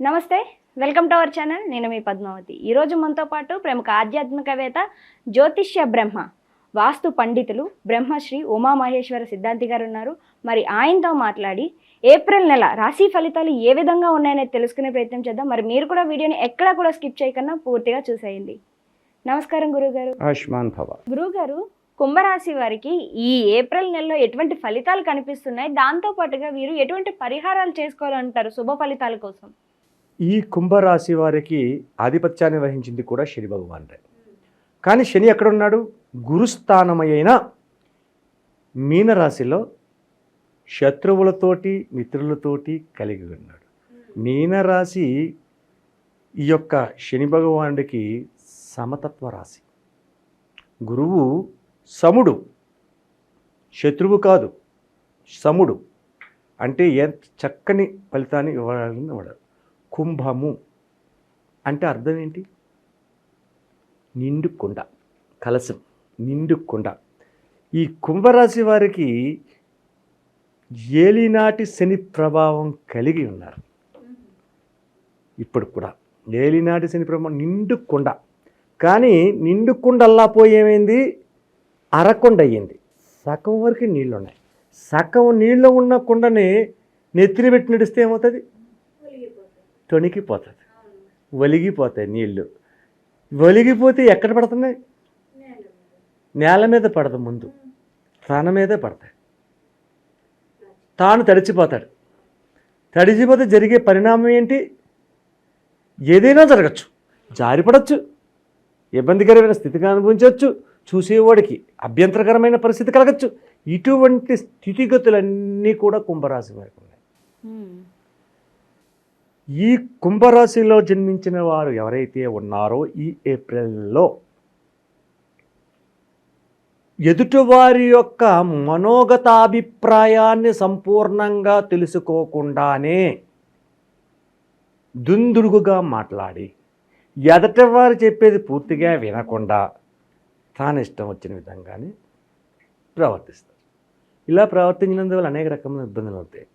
నమస్తే welcome to our channel. నేను మీ పద్మావతి. ఈరోజు మనతో పాటు ప్రముఖ ఆధ్యాత్మికవేత్త జ్యోతిష్య బ్రహ్మ వాస్తు పండితులు బ్రహ్మశ్రీ ఉమామహేశ్వర సిద్ధాంతి గారు ఉన్నారు మరి ఆయనతో మాట్లాడి ఏప్రిల్ నెల రాశి ఫలితాలు ఏ విధంగా ఉన్నాయనేది తెలుసుకునే ప్రయత్నం చేద్దాం. మరి మీరు కూడా వీడియోని ఎక్కడా కూడా స్కిప్ చేయకుండా పూర్తిగా చూసేయండి. నమస్కారం గురుగారు. ఆయుష్మాన్ భవ. గురుగారు కుంభరాశి వారికి ఈ ఏప్రిల్ నెలలో ఎటువంటి ఫలితాలు కనిపిస్తున్నాయి? దాంతో పాటుగా వీరు ఎటువంటి పరిహారాలు చేసుకోవాలంటారు శుభ ఫలితాల కోసం? ఈ కుంభరాశి వారికి ఆధిపత్యాన్ని వహించింది కూడా శని భగవానుడే. కానీ శని ఎక్కడున్నాడు? గురుస్థానమైన మీనరాశిలో శత్రువులతోటి మిత్రులతోటి కలిగి ఉన్నాడు. మీనరాశి ఈ యొక్క శని భగవానుడికి సమతత్వ రాశి. గురువు సముడు శత్రువు కాదు సముడు. అంటే ఎంత చక్కని ఫలితాన్ని ఇవ్వాలని వాడారు కుంభము అంటే అర్థం ఏంటి? నిండు కుండ కలశం నిండు కుండ ఈ కుంభరాశి వారికి ఏలినాటి శని ప్రభావం కలిగి ఉన్నారు. ఇప్పుడు కూడా ఏలినాటి శని ప్రభావం నిండు కుండ కానీ నిండు కుండల్లా పోయేమైంది పోయి ఏమైంది? అరకొండ అయ్యింది. సగం వరకు నీళ్ళు ఉన్నాయి సగం నీళ్ళు ఉన్న కుండని నెత్తిని పెట్టి నడిస్తే ఏమవుతుంది? తొణికిపోతుంది. ఒలిగిపోతాయి నీళ్ళు ఒలిగిపోతే ఎక్కడ పడుతున్నాయి? నేల మీద పడదు ముందు. తన మీదే పడతాయి. తాను తడిచిపోతాడు. తడిచిపోతే జరిగే పరిణామం ఏంటి? ఏదైనా జరగచ్చు. జారిపడచ్చు. ఇబ్బందికరమైన స్థితిగా అనుభవించవచ్చు చూసేవాడికి అభ్యంతరకరమైన పరిస్థితి కలగచ్చు. ఇటువంటి స్థితిగతులన్నీ కూడా కుంభరాశి వారికి ఉన్నాయి. ఈ కుంభరాశిలో జన్మించిన వారు ఎవరైతే ఉన్నారో ఈ ఏప్రిల్లో ఎదుటివారి యొక్క మనోగతాభిప్రాయాన్ని సంపూర్ణంగా తెలుసుకోకుండానే దుందుడుగుగా మాట్లాడి ఎదటివారు చెప్పేది పూర్తిగా వినకుండా తాను ఇష్టం వచ్చిన విధంగానే ప్రవర్తిస్తారు. ఇలా ప్రవర్తించినందువల్ల అనేక రకమైన ఇబ్బందులు అవుతాయి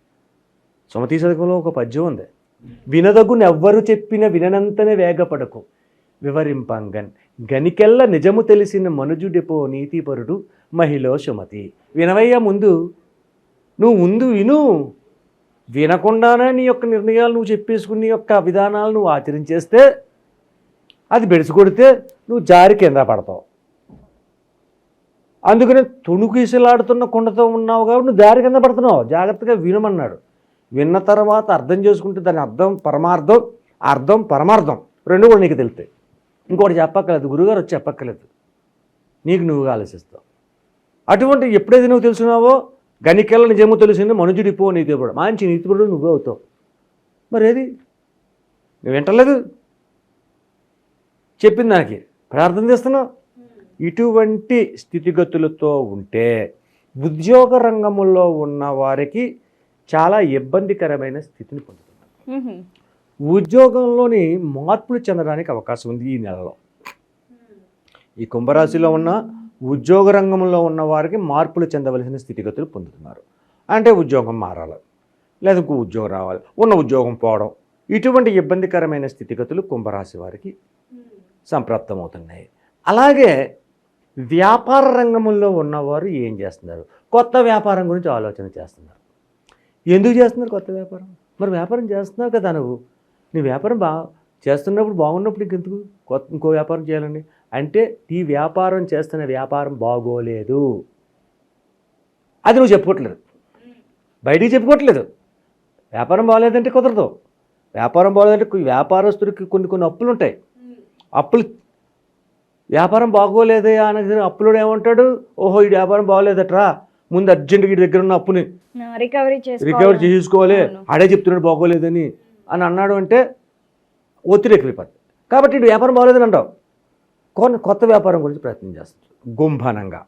సుమతీ శతకంలో ఒక పద్యం ఉంది. వినదగునెవ్వరు చెప్పిన విననంతనే వేగపడకు. వివరింపంగన్ గనికెల్ల నిజము తెలిసిన మనుజుడిపో నీతిపరుడు మహిళ సుమతి. వినవయ్య ముందు నువ్వు ముందు విను. వినకుండానే నీ యొక్క నిర్ణయాలు నువ్వు చెప్పేసుకుని నీ యొక్క విధానాలు నువ్వు ఆచరించేస్తే అది బెడిసి కొడితే నువ్వు జారి కింద పడతావు. అందుకనే తుణుకీసలాడుతున్న కుండతో ఉన్నావు కాబట్టి నువ్వు దారి కింద పడుతున్నావు. జాగ్రత్తగా వినమన్నాడు. విన్న తర్వాత అర్థం చేసుకుంటే దాని అర్థం పరమార్థం అర్థం పరమార్థం. రెండు కూడా నీకు తెలుస్తాయి. ఇంకోటి చెప్పక్కర్లేదు గురుగారు వచ్చి చెప్పక్కర్లేదు. నీకు నువ్వుగా ఆలోచిస్తావు అటువంటి ఎప్పుడైతే నువ్వు తెలుసున్నావో గనికెళ్ళ నిజము తెలిసింది మనుజుడిపో నీతిపడు మంచి నీతిపడు నువ్వు అవుతావు. మరి ఏది నువ్వు వింటలేదు? చెప్పింది దానికి. ప్రార్థన చేస్తున్నావు? ఇటువంటి స్థితిగతులతో ఉంటే ఉద్యోగ రంగంలో ఉన్న వారికి చాలా ఇబ్బందికరమైన స్థితిని పొందుతున్నారు. ఉద్యోగంలోని మార్పులు చెందడానికి అవకాశం ఉంది ఈ నెలలో. ఈ కుంభరాశిలో ఉన్న ఉద్యోగ రంగంలో ఉన్న వారికి మార్పులు చెందవలసిన స్థితిగతులు పొందుతున్నారు. అంటే ఉద్యోగం మారాలి లేదా ఇంకో ఉద్యోగం రావాలి ఉన్న ఉద్యోగం పోవడం ఇటువంటి ఇబ్బందికరమైన స్థితిగతులు కుంభరాశి వారికి సంప్రాప్తమవుతున్నాయి. అలాగే వ్యాపార రంగంలో ఉన్నవారు ఏం చేస్తున్నారు? కొత్త వ్యాపారం గురించి ఆలోచన చేస్తున్నారు. ఎందుకు చేస్తున్నారు కొత్త వ్యాపారం? మరి వ్యాపారం చేస్తున్నావు కదా నువ్వు. నీ వ్యాపారం బా చేస్తున్నప్పుడు బాగున్నప్పుడు ఇంకెందుకు కొత్త ఇంకో వ్యాపారం చేయాలండి? అంటే ఈ వ్యాపారం చేస్తున్న వ్యాపారం బాగోలేదు. అది నువ్వు చెప్పుకోవట్లేదు బయటికి చెప్పుకోవట్లేదు వ్యాపారం బాగలేదంటే కుదరదు. వ్యాపారం బాగోలేదంటే వ్యాపారస్తుడికి కొన్ని కొన్ని అప్పులు ఉంటాయి. అప్పులు వ్యాపారం బాగోలేదే అనేది అప్పులోడు ఏమంటాడు? ఓహో ఈ వ్యాపారం బాగోలేదట్రా ముందు అర్జెంటుగా ఈ దగ్గర ఉన్న అప్పుని రికవరీ రికవర్ చేసుకోవాలి. ఆడే చెప్తున్నాడు బాగోలేదని అని అన్నాడు అంటే ఒత్తిడి ఎక్కువైపోతుంది కాబట్టి ఇటు వ్యాపారం బాగోలేదని అంటావు. కొన్ని కొత్త వ్యాపారం గురించి ప్రయత్నం చేస్తాడు గుంభనంగా.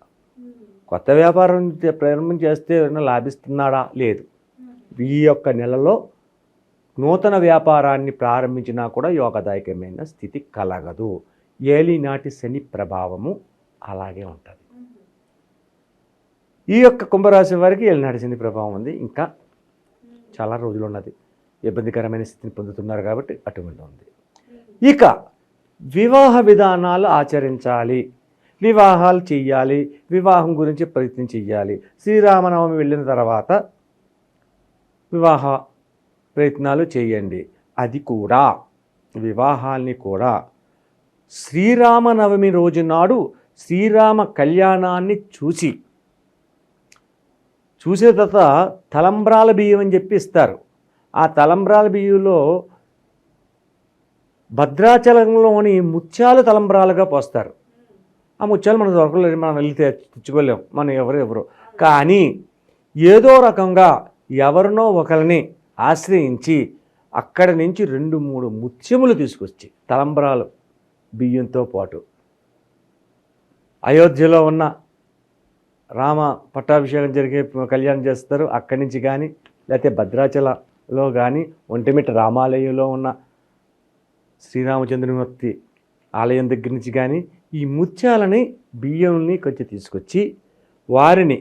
కొత్త వ్యాపారం ప్రారంభం చేస్తే ఎవరైనా లాభిస్తున్నాడా? లేదు. ఈ యొక్క నెలలో నూతన వ్యాపారాన్ని ప్రారంభించినా కూడా యోగదాయకమైన స్థితి కలగదు. ఏలినాటి శని ప్రభావము అలాగే ఉంటుంది. ఈ యొక్క కుంభరాశి వారికి వెళ్ళి నడిచింది ప్రభావం ఉంది. ఇంకా చాలా రోజులు ఉన్నది ఇబ్బందికరమైన స్థితిని పొందుతున్నారు కాబట్టి అటువంటి ఉంది. ఇక వివాహ విధానాలు ఆచరించాలి. వివాహాలు చెయ్యాలి. వివాహం గురించి ప్రయత్నం చెయ్యాలి. శ్రీరామనవమి వెళ్ళిన తర్వాత వివాహ ప్రయత్నాలు చేయండి. అది కూడా వివాహాల్ని కూడా. శ్రీరామనవమి రోజు నాడు శ్రీరామ కళ్యాణాన్ని చూసి చూసిన తర్వాత తలంబ్రాల బియ్యం అని చెప్పి ఇస్తారు. ఆ తలంబ్రాల బియ్యంలో భద్రాచలంలోని ముత్యాలు తలంబ్రాలుగా పోస్తారు. ఆ ముత్యాలు మనం దొరకలేదు మనం వెళ్తే తెచ్చుకోలేము మనం ఎవరు ఎవరు. కానీ ఏదో రకంగా ఎవరినో ఒకరిని ఆశ్రయించి అక్కడి నుంచి రెండు మూడు ముత్యములు తీసుకొచ్చి తలంబ్రాలు బియ్యంతో పాటు అయోధ్యలో ఉన్న రామ పట్టాభిషేకం జరిగే కళ్యాణం చేస్తారు. అక్కడి నుంచి కానీ లేకపోతే భద్రాచలంలో కానీ ఒంటిమిట్ట రామాలయంలో ఉన్న శ్రీరామచంద్రమూర్తి ఆలయం దగ్గర నుంచి కానీ ఈ ముత్యాలని బియ్యంని కొంచెం తీసుకొచ్చి వారిని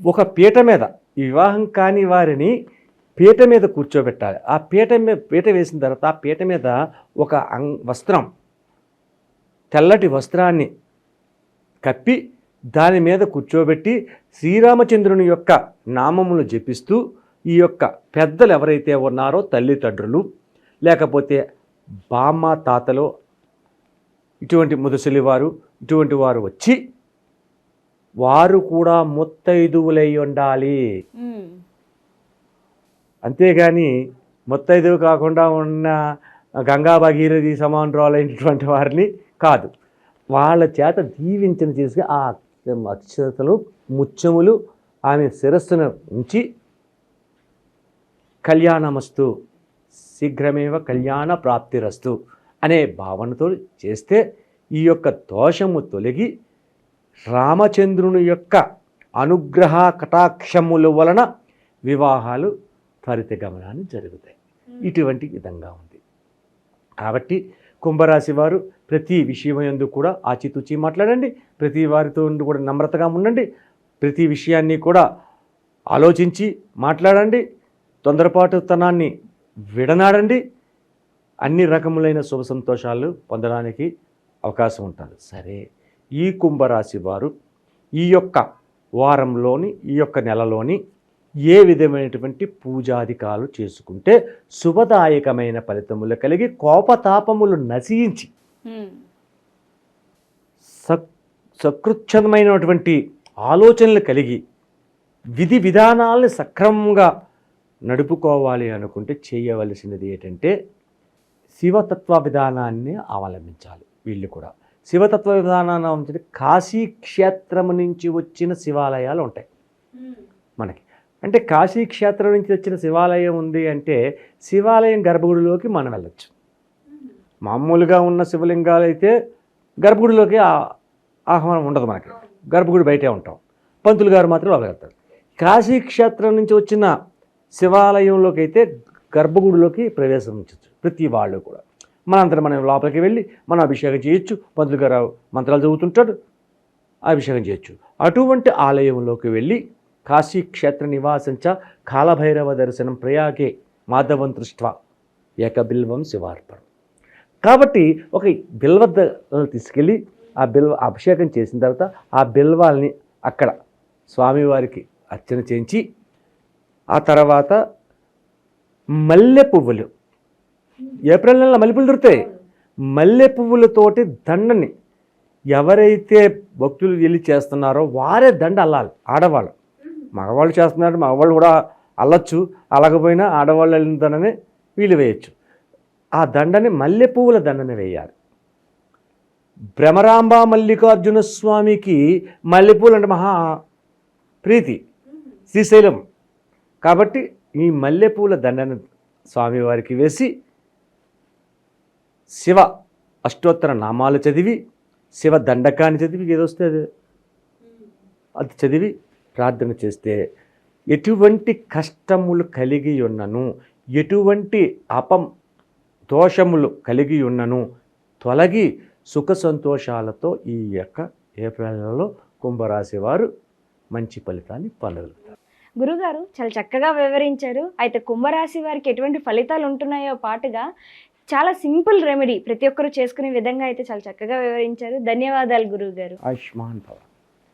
ఒక పీట మీద ఈ వివాహం కాని వారిని పీట మీద కూర్చోబెట్టాలి. ఆ పీట మీద పీట వేసిన తర్వాత ఆ పీట మీద ఒక వస్త్రం తెల్లటి వస్త్రాన్ని కప్పి దాని మీద కూర్చోబెట్టి శ్రీరామచంద్రుని యొక్క నామములు జపిస్తూ ఈ యొక్క పెద్దలు ఎవరైతే ఉన్నారో తల్లిదండ్రులు లేకపోతే బామ్మ తాతలు ఇటువంటి ముదసలి వారు ఇటువంటి వారు వచ్చి వారు కూడా ముత్తైదువులై ఉండాలి. అంతేగాని ముత్తైదువు కాకుండా ఉన్న గంగా భగీరథి సమానురాలైనటువంటి వారిని కాదు వాళ్ళ చేత దీవించిన చేసి ఆ అక్షతలు ముత్యములు ఆమె శిరస్సును ఉంచి కళ్యాణమస్తు శీఘ్రమేవ కళ్యాణ ప్రాప్తిరస్తు అనే భావనతో చేస్తే ఈ యొక్క దోషము తొలగి రామచంద్రుని యొక్క అనుగ్రహ కటాక్షముల వలన వివాహాలు త్వరితగమనాన్ని జరుగుతాయి. ఇటువంటి విధంగా ఉంది. కాబట్టి కుంభరాశి వారు ప్రతి విషయం యందు కూడా ఆచితూచి మాట్లాడండి. ప్రతి వారితో కూడా నమ్రతగా ఉండండి. ప్రతి విషయాన్ని కూడా ఆలోచించి మాట్లాడండి. తొందరపాటుతనాన్ని విడనాడండి. అన్ని రకములైన శుభ సంతోషాలు పొందడానికి అవకాశం ఉంటుంది. సరే ఈ కుంభరాశి వారు ఈ యొక్క వారంలోని ఈ యొక్క నెలలోని ఏ విధమైనటువంటి పూజాధికాలు చేసుకుంటే శుభదాయకమైన ఫలితములు కలిగి కోపతాపములు నశించి సకృచ్ఛమైనటువంటి ఆలోచనలు కలిగి విధి విధానాలను సక్రమంగా నడుపుకోవాలి అనుకుంటే చేయవలసినది ఏంటంటే శివతత్వ విధానాన్ని అవలంబించాలి వీళ్ళు కూడా. శివతత్వ విధానాన్ని కాశీ క్షేత్రం నుంచి వచ్చిన శివాలయాలు ఉంటాయి. మనకి అంటే కాశీ క్షేత్రం నుంచి వచ్చిన శివాలయం ఉంది అంటే శివాలయం గర్భగుడిలోకి మనం వెళ్ళచ్చు. మామూలుగా ఉన్న శివలింగాలు అయితే గర్భగుడిలోకి ఆహ్వానం ఉండదు మనకి. గర్భగుడి బయటే ఉంటాం. పంతులు గారు మాత్రం వెళ్ళగలుగుతారు వెళ్తారు. కాశీ క్షేత్రం నుంచి వచ్చిన శివాలయంలోకి అయితే గర్భగుడిలోకి ప్రవేశం ఉంచవచ్చు ప్రతి వాళ్ళు కూడా. మనంతరం మనం లోపలికి వెళ్ళి మనం అభిషేకం చేయొచ్చు. పంతులు గారు మంత్రాలు చదువుతుంటాడు. అభిషేకం చేయొచ్చు. అటువంటి ఆలయంలోకి వెళ్ళి కాశీ క్షేత్ర నివాసంచ కాలభైరవ దర్శనం ప్రయాగే మాధవం దృష్ట్వా. ఏకబిల్వం శివార్పణం. కాబట్టి ఒక బిల్వ తీసుకెళ్ళి ఆ బిల్వ అభిషేకం చేసిన తర్వాత ఆ బిల్వాల్ని అక్కడ స్వామివారికి అర్చన చేయించి ఆ తర్వాత మల్లె పువ్వులు. ఏప్రిల్ నెలలో మల్లె పువ్వులు దొరుకుతాయి. మల్లె పువ్వులతోటి దండని ఎవరైతే భక్తులు వెళ్ళి చేస్తున్నారో వారే దండ అల్లాలి ఆడవాళ్ళు. మగవాళ్ళు చేస్తున్నారు మగవాళ్ళు కూడా అల్లచ్చు అలగపోయినా ఆడవాళ్ళు వెళ్ళిన దండనే వీళ్ళు వేయచ్చు. ఆ దండని మల్లె పువ్వుల దండని వేయాలి. భ్రమరాంబ మల్లికార్జున స్వామికి మల్లెపూలు అంటే మహా ప్రీతి శ్రీశైలం. కాబట్టి ఈ మల్లెపూల దండను స్వామివారికి వేసి శివ అష్టోత్తర నామాలు చదివి శివ దండకాన్ని చదివి ఏదొస్తే అది? అది చదివి ప్రార్థన చేస్తే ఎటువంటి కష్టములు కలిగి ఉన్నను ఎటువంటి అపం దోషములు కలిగి ఉన్నను తొలగి సుఖ సంతోషాలతో ఈ యొక్క ఏప్రిల్ నెలలో కుంభరాశి వారు మంచి ఫలితాన్ని పొందగలుగుతారు. గురుగారు చాలా చక్కగా వివరించారు. అయితే కుంభరాశి వారికి ఎటువంటి ఫలితాలు ఉంటున్నాయో పాటుగా చాలా సింపుల్ రెమెడీ ప్రతి ఒక్కరూ చేసుకునే విధంగా అయితే చాలా చక్కగా వివరించారు. ధన్యవాదాలు గురువు గారు ఆయుష్మాన్ భవ.